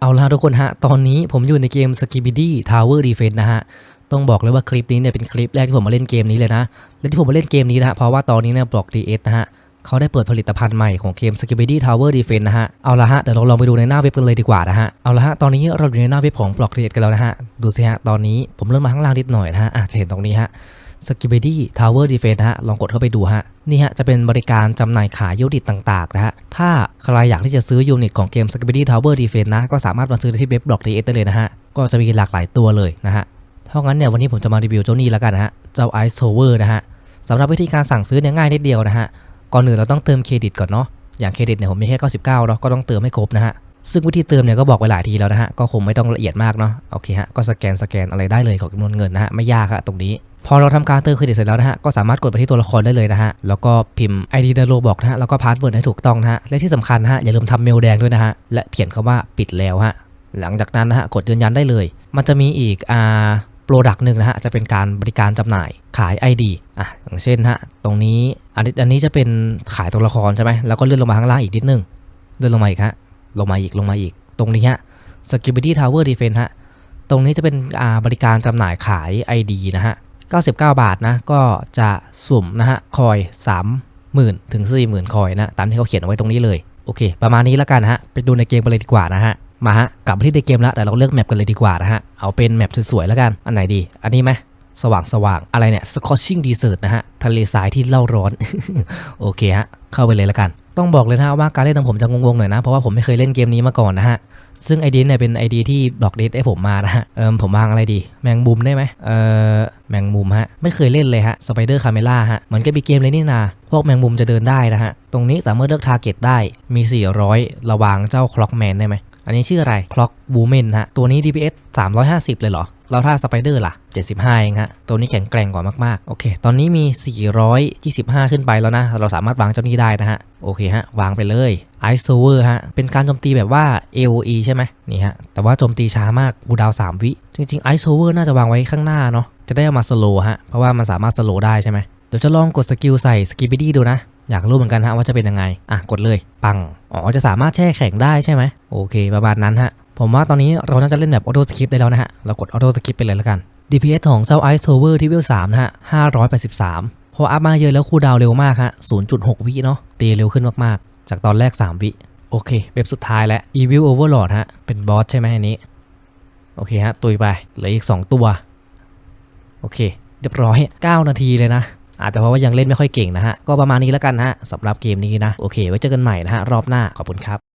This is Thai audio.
เอาละทุกคนฮะ ตอนนี้ผมอยู่ในเกม s k i b i d y Tower Defense นะฮะ ต้องบอกเลยว่าคลิปนี้เนี่ยเป็นคลิปแรกที่ผมมาเล่นเกมนี้เลยนะ และที่ผมมาเล่นเกมนี้นะฮะ เพราะว่าตอนนี้เนี่ยบล็อก DS นะฮะเขาได้เปิดผลิตภัณฑ์ใหม่ของเกม s k i b i d y Tower Defense นะฮะ เอาละฮะ เดี๋ยวเราลองไปดูในหน้าเว็บกันเลยดีกว่านะฮะ เอาละฮะ ตอนนี้เราอยู่ในหน้าเว็บของบล็อก DS กันแล้วนะฮะ ดูสิฮะ ตอนนี้ผมเริ่มมาข้างล่างนิดหน่อยนะฮะอะจะเห็นตรงนี้ฮะ s k i b i d y Tower Defense นะฮะลองกดเข้าไปดูฮะนี่ฮะจะเป็นบริการจำหน่ายขายยูนิตต่างๆนะฮะถ้าใครอยากที่จะซื้อยูนิตของเกม s k i b i d y Tower Defense นะก็สามารถมาซื้อได้ที่เว็บบล็อก DS ได้เลยนะฮะก็จะมีหลากหลายตัวเลยนะฮะเพราะงั้นเนี่ยวันนี้ผมจะมารีวิวเจ้านี่แล้วกันนะฮะเจ้า Ice Tower นะฮะสำหรับวิธีการสั่งซื้อเนี่ยง่ายนิดเดียวนะฮะก่อนอื่นเราต้องเติมเครดิตก่อนเนาะอย่างเครดิตเนี่ยผมมีแค่99เนาะก็ต้องเติมให้ครบนะฮะซึ่งวิธีเติมเนี่ยก็บอกไปหลายทีแล้วนะฮะก็คงไม่ต้องละเอียดมากเนาะโอเคฮะก็สแกนสแกนอะไรได้เลยของจำนวนเงินนะฮะไม่ยากอะตรงนี้ พอเราทำการเติมเครดิตเสร็จแล้วนะฮะก็สามารถกดไปที่ตัวละครได้เลยนะฮะแล้วก็พิมพ์ ID ในโลบอกนะฮะแล้วก็พาสเวิร์ดให้ถูกต้องนะฮะและที่สำคัญนะฮะอย่าลืมทำเมลแดงด้วยนะฮะและเขียนคำว่าปิดแล้วฮะหลังจากนั้นนะฮะกดยืนยันได้เลย มันจะมีอีกอ่าโปรดักต์หนึ่งนะฮะจะเป็นการบริการจำหน่ายขาย ID อะอย่างเช่นฮะตรงนี้อันนี้อันนี้จะเป็นขายตัวละครใช่ไหมแล้วก็เลื่อนลงมาข้างล่างอีกนิดนึงเลื่อนลงมาอีกฮะลงมาอีกลงมาอีก ตรงนี้ฮะ s k i b i d y Tower Defense ฮะตรงนี้จะเป็นอ่าบริการจำหน่ายขาย ID นะฮะ 99 บาทนะ ก็จะสุ่มนะฮะ คอย 30,000 ถึง 40,000 คอยนะ ตามที่เขาเขียนเอาไว้ตรงนี้เลย โอเค ประมาณนี้แล้วกันนะฮะ ไปดูในเกมกันเลยดีกว่านะฮะ มาฮะ กลับมาที่ในเกมแล้ว แต่เราเลือกแมปกันเลยดีกว่านะฮะ เอาเป็นแมปสวยๆแล้วกัน อันไหนดี อันนี้ไหม สว่างสว่างๆอะไรเนี่ย Scorching Desert นะฮะทะเลทรายที่เล่าร้อน โอเคฮะ เข้าไปเลยล้วกัน ต้องบอกเลยนะว่าการเล่นของผมจะงงๆหน่อยนะ เพราะว่าผมไม่เคยเล่นเกมนี้มาก่อนนะฮะ ซึ่งไอเดีเนี่ยเป็นไอเดียที่บล็อกเดทให้ผมมานะฮะเอิมผมวางอะไรดี แมงมุมได้ไหมเอ่อแมงมุมฮะ ไม่เคยเล่นเลยฮะสไปเดอร์คาเมล่าฮะเหมือนกับมีเกมเลยนี่นาพวกแมงมุมจะเดินได้นะฮะตรงนี้สามารถเลือกทาร์เก็ตได้มี 400 ระวางเจ้าคล็อกแมนได้ไหม อันนี้ชื่ออะไรคล็อกบูเมนฮะ ตัวนี้ DPS 350 เลยเหรอเราถ้าสไปเดอร์ล่ะ 75 เองฮะ ตัวนี้แข็งแกร่งกว่ามากๆ โอเค ตอนนี้มี 425 ขึ้นไปแล้วนะ เราสามารถวางเจ้านี้ได้นะฮะ โอเคฮะ วางไปเลย Ice s o v e r ฮะ เป็นการโจมตีแบบว่า AOE ใช่ไหมนี่ฮะ แต่ว่าโจมตีช้ามากกูดาว 3 วิ จริงๆ Ice s o v e r น่าจะวางไว้ข้างหน้าเนาะ จะได้เอามาสโลฮะ เพราะว่ามันสามารถสโลได้ใช่ไหมเดี๋ยวจะลองกดสกิลใส่สกิ b ิดี้ดูนะ อยากรู้เหมือนกันฮะว่าจะเป็นยังไง อะกดเลย ปัง อ๋อจะสามารถแช่แข็งได้ใช่ไหมโอเค ประมาณนั้นฮะ ผมว่าตอนนี้เราน่าจะเล่นแบบออโต้สคริปได้แล้วนะฮะ เรากดออโต้สคริปไปเลยแล้วกัน DPS ของเจ้า Ice Tower ที่เวล3นะฮะ583พออัพมาเยอะแล้วคูลดาวเร็วมากฮะ0.6วิเนาะ ตีเร็วขึ้นมากๆ จากตอนแรก3วิ โอเคเว็บสุดท้ายแล้ว Evil Overlord ฮะ เป็นบอสใช่ไหมอันนี้ โอเคฮะ ตุยไป เหลืออีก2ตัว โอเค เรียบร้อย9นาทีเลยนะ อาจจะเพราะว่ายังเล่นไม่ค่อยเก่งนะฮะก็ประมาณนี้แล้วกันนะฮะสำหรับเกมนี้นะโอเคไว้เจอกันใหม่นะฮะรอบหน้าขอบคุณครับ